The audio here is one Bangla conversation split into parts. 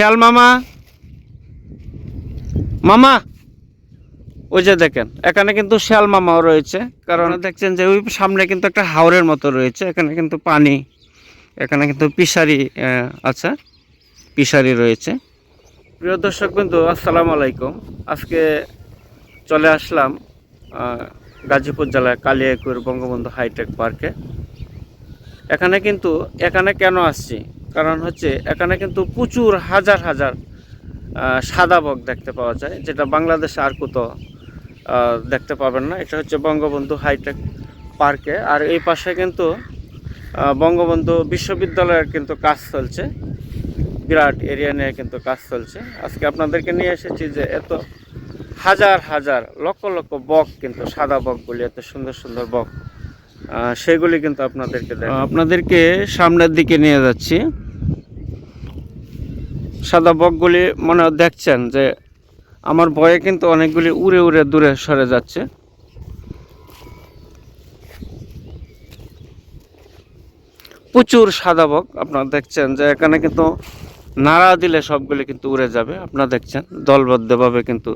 শিয়াল মামা। মামা ওই যে দেখেন এখানে কিন্তু শিয়াল মামাও রয়েছে কারণ দেখছেন যে ওই সামনে কিন্তু একটা হাওরের মতো রয়েছে এখানে কিন্তু পানি এখানে কিন্তু পিসারি আছে পিসারি রয়েছে। প্রিয় দর্শক বিন্দু আসসালামু আলাইকুম। আজকে চলে আসলাম গাজীপুর জেলায় কালিয়াকুর বঙ্গবন্ধু হাইটেক পার্কে। এখানে কিন্তু এখানে কেন আসছি? কারণ হচ্ছে এখানে কিন্তু প্রচুর হাজার হাজার সাদা বক দেখতে পাওয়া যায়, যেটা বাংলাদেশে আর কোথাও দেখতে পাবেন না। এটা হচ্ছে বঙ্গবন্ধু হাইটেক পার্কে। আর এই পাশে কিন্তু বঙ্গবন্ধু বিশ্ববিদ্যালয়ের কিন্তু কাজ চলছে। বিরাট এরিয়া নিয়ে কিন্তু কাজ চলছে। আজকে আপনাদেরকে নিয়ে এসেছি যে এত হাজার হাজার লক্ষ লক্ষ বক কিন্তু সাদা বকগুলি এত সুন্দর সুন্দর বক। সেগুলি কিন্তু আপনাদেরকে আপনাদেরকে সামনের দিকে নিয়ে যাচ্ছি। সাদা বকগুলি মনে দেখছেন যে আমার বয়ে কিন্তু অনেকগুলি উড়ে উড়ে দূরে সরে যাচ্ছে। প্রচুর সাদা বক, আপনারা দেখছেন যে এখানে কিন্তু নাড়া দিলে সবগুলি কিন্তু উড়ে যাবে, আপনারা দেখছেন দলবদ্ধভাবে কিন্তু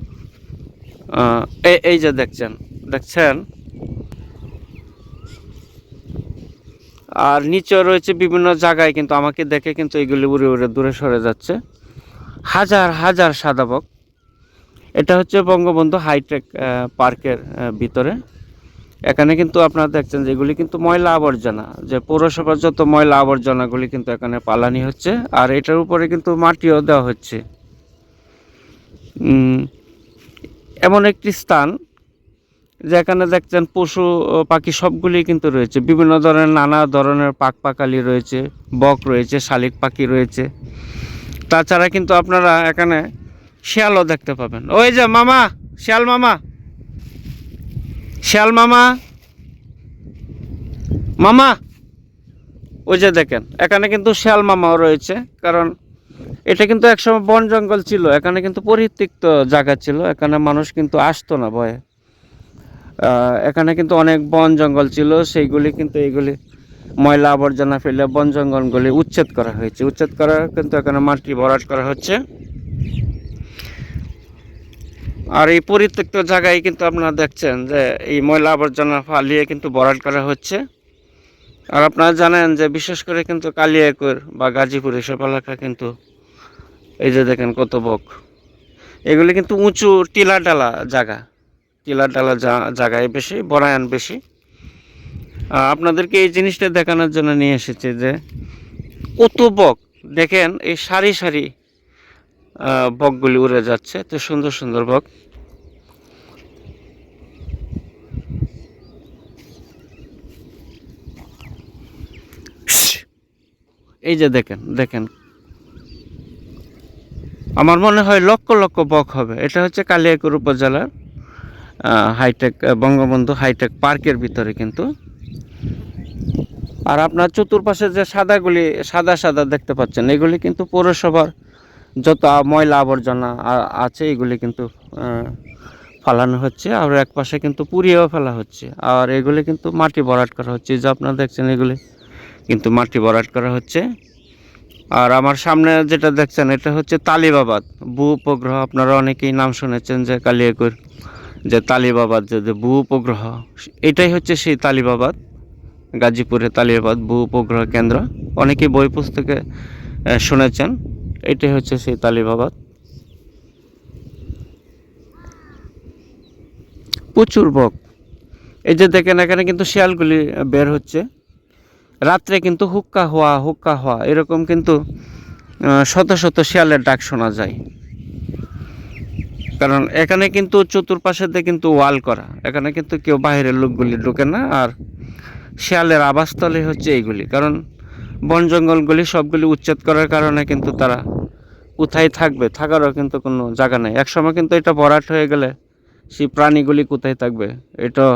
এই যে দেখছেন দেখছেন? আর নিচে রয়েছে বিভিন্ন জায়গায় কিন্তু আমাকে দেখে কিন্তু এগুলি উড়ে উড়ে দূরে সরে যাচ্ছে। হাজার হাজার সাদা বক এটা হচ্ছে বঙ্গবন্ধু হাইটেক পার্কের ভিতরে। এখানে কিন্তু আপনারা দেখছেন যে এগুলি কিন্তু ময়লা আবর্জনা, যে পৌরসভার যত ময়লা আবর্জনাগুলি কিন্তু এখানে পালানি হচ্ছে আর এটার উপরে কিন্তু মাটিও দেওয়া হচ্ছে। এমন একটি স্থান যেখানে দেখছেন পশু পাখি সবগুলি কিন্তু রয়েছে। বিভিন্ন ধরনের, নানা ধরনের পাক পাকালি রয়েছে, বক রয়েছে, শালিক পাখি রয়েছে। তাছাড়া কিন্তু আপনারা এখানে শিয়ালও দেখতে পাবেন। ওই যে মামা, শিয়াল মামা। শিয়াল মামা। মামা, ওই যে দেখেন, এখানে কিন্তু শিয়াল মামাও রয়েছে, কারণ এটা কিন্তু একসময় বন জঙ্গল ছিল, এখানে কিন্তু পরিত্যক্ত জায়গা ছিল, এখানে মানুষ কিন্তু আসতো না ভয়ে। এখানে কিন্তু অনেক বন জঙ্গল ছিল, সেইগুলি কিন্তু এইগুলি ময়লা আবর্জনা ফেলে বন জঙ্গলগুলি উচ্ছেদ করা হয়েছে। উচ্ছেদ করা কিন্তু এখানে মাটি ভরাট করা হচ্ছে। আর এই পরিত্যক্ত জায়গায় কিন্তু আপনারা দেখছেন যে এই ময়লা আবর্জনা ফালিয়ে কিন্তু ভরাট করা হচ্ছে। আর আপনারা জানেন যে বিশেষ করে কিন্তু কালিয়াকুর বা গাজীপুর এসব এলাকা কিন্তু এই যে দেখেন কত বক। এগুলি কিন্তু উঁচু টিলা ডালা জায়গা। টিলা ডালা জায়গায় বেশি বনায়ন বেশি। আপনাদেরকে এই জিনিসটা দেখানোর জন্য নিয়ে এসেছি যে কত বক দেখেন এই সারি সারি বকগুলি উড়ে যাচ্ছে তো সুন্দর সুন্দর বক। এই যে দেখেন দেখেন। আমার মনে হয় লক্ষ লক্ষ বক হবে। এটা হচ্ছে কালিয়াকুর উপজেলার হাইটেক বঙ্গবন্ধু হাইটেক পার্কের ভিতরে কিন্তু। আর আপনার চতুর্পাশে যে সাদাগুলি, সাদা সাদা দেখতে পাচ্ছেন, এগুলি কিন্তু পৌরসভার যত ময়লা আবর্জনা আছে, এগুলি কিন্তু ফালানো হচ্ছে। আর এক পাশে কিন্তু পুড়িয়েও ফেলা হচ্ছে। আর এগুলি কিন্তু মাটি ভরাট করা হচ্ছে। যে আপনারা দেখছেন, এগুলি কিন্তু মাটি ভরাট করা হচ্ছে। আর আমার সামনে যেটা দেখছেন, এটা হচ্ছে তালিবাবাদ। ভূ উপগ্রহ আপনারা অনেকেই নাম শুনেছেন যে কালিয়াকুর। যে তালিবাবাদ, যে ভূ উপগ্রহ, এটাই হচ্ছে সেই তালিবাবাদ গাজীপুরে তালিবাবাদ ভূ উপগ্রহ কেন্দ্র। অনেকেই বই পুস্তকে শুনেছেন, এটাই হচ্ছে সেই তালিবাবাদ। প্রচুর বক। এই যে দেখেন এখানে কিন্তু শিয়ালগুলি বের হচ্ছে। রাত্রে কিন্তু হুক্কা হওয়া হুক্কা হওয়া এরকম কিন্তু শত শত শিয়ালের ডাক শোনা যায়। কারণ এখানে কিন্তু চতুর্পাশেতে কিন্তু ওয়াল করা। এখানে কিন্তু কেউ বাইরের লোকগুলি ঢোকে না আর শিয়ালের আবাসস্থলে হচ্ছে এইগুলি। কারণ বন জঙ্গলগুলি সবগুলি উচ্ছেদ করার কারণে কিন্তু তারা কোথায় থাকবে, থাকারও কিন্তু কোনো জায়গা নেই। একসময় কিন্তু এটা ভরাট হয়ে গেলে সেই প্রাণীগুলি কোথায় থাকবে এটা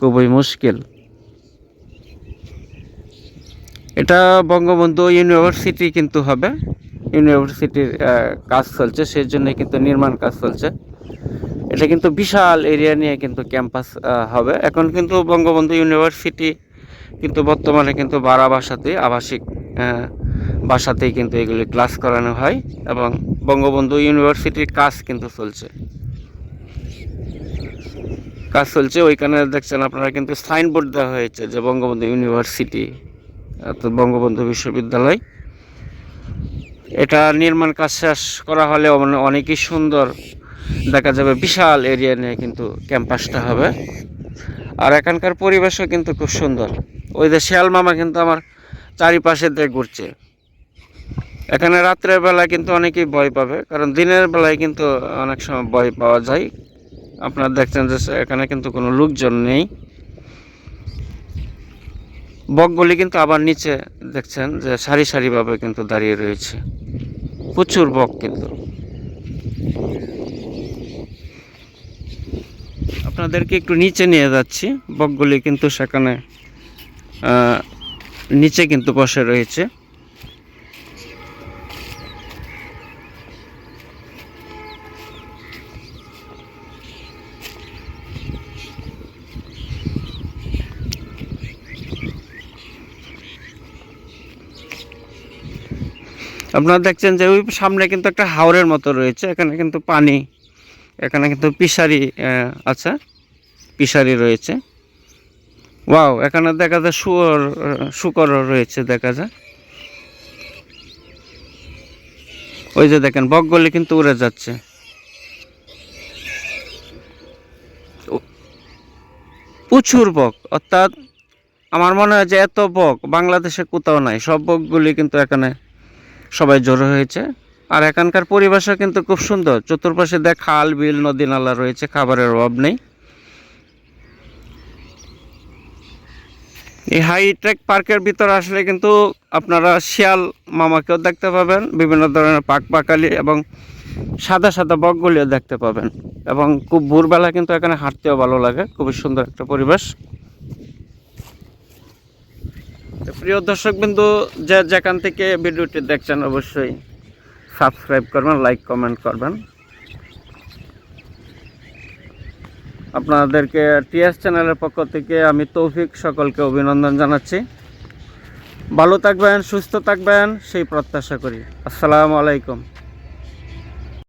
খুবই মুশকিল। এটা বঙ্গবন্ধু ইউনিভার্সিটি কিন্তু হবে। ইউনিভার্সিটির কাজ চলছে সেই জন্য কিন্তু নির্মাণ কাজ চলছে। এটা কিন্তু বিশাল এরিয়া নিয়ে কিন্তু ক্যাম্পাস হবে। এখন কিন্তু বঙ্গবন্ধু ইউনিভার্সিটি কিন্তু বর্তমানে কিন্তু বারা বাসাতে আবাসিক বাসাতেই কিন্তু এগুলি ক্লাস করানো হয় এবং বঙ্গবন্ধু ইউনিভার্সিটির কাজ কিন্তু চলছে। কাজ চলছে, ওইখানে দেখছেন আপনারা কিন্তু সাইনবোর্ড দেওয়া হয়েছে যে বঙ্গবন্ধু ইউনিভার্সিটি তো বঙ্গবন্ধু বিশ্ববিদ্যালয়। এটা নির্মাণ কাজ শেষ করা হলে মানে অনেকই সুন্দর। দেখা যাবে বিশাল এরিয়া নিয়ে কিন্তু ক্যাম্পাসটা হবে। আর এখানকার পরিবেশও কিন্তু খুব সুন্দর। ওই যে শিয়াল মামা কিন্তু আমার চারিপাশে দিয়ে ঘুরছে। এখানে রাত্রের বেলা কিন্তু অনেকেই ভয় পাবে, কারণ দিনের বেলায় কিন্তু অনেক সময় ভয় পাওয়া যায়। আপনারা দেখছেন যে এখানে কিন্তু কোনো লোকজন নেই। বকগুলি কিন্তু আবার নিচে দেখছেন যে সারি সারিভাবে কিন্তু দাঁড়িয়ে রয়েছে। প্রচুর বক কিন্তু। আপনাদেরকে একটু নিচে নিয়ে যাচ্ছি। বকগুলি কিন্তু সেখানে নিচে কিন্তু বসে রয়েছে। আপনারা দেখছেন যে ওই সামনে কিন্তু একটা হাওরের মতো রয়েছে এখানে কিন্তু পানি এখানে কিন্তু পিসারি আছে পিসারি রয়েছে। ওয়াও এখানে দেখা যায় শুয়োর আহ, শুকরও রয়েছে দেখা যায়। ওই যে দেখেন বকগুলি কিন্তু উড়ে যাচ্ছে। প্রচুর বক অর্থাৎ আমার মনে হয় যে এত বক বাংলাদেশে কোথাও নাই সব বকগুলি কিন্তু এখানে সবাই জড়ো হয়েছে। আর এখানকার পরিবেশও কিন্তু খুব সুন্দর। চতুর্পাশে দেখ খাল, বিল, নদী, নালা রয়েছে, খাবারের অভাব নেই। এই হাইটেক পার্কের ভিতরে আসলে কিন্তু আপনারা শিয়াল মামাকেও দেখতে পাবেন, বিভিন্ন ধরনের পাক পাকালি এবং সাদা সাদা বকগুলিও দেখতে পাবেন। এবং খুব ভোরবেলা কিন্তু এখানে হাঁটতেও ভালো লাগে, খুবই সুন্দর একটা পরিবেশ। প্রিয় দর্শক বিন্দু যে যেখান থেকে ভিডিওটি দেখছেন অবশ্যই সাবস্ক্রাইব করবেন লাইক কমেন্ট করবেন। আপনাদেরকে টিএস চ্যানেলের পক্ষ থেকে আমি তৌফিক সকলকে অভিনন্দন জানাচ্ছি। ভালো থাকবেন, সুস্থ থাকবেন, সেই প্রত্যাশা করি। আসসালামু আলাইকুম।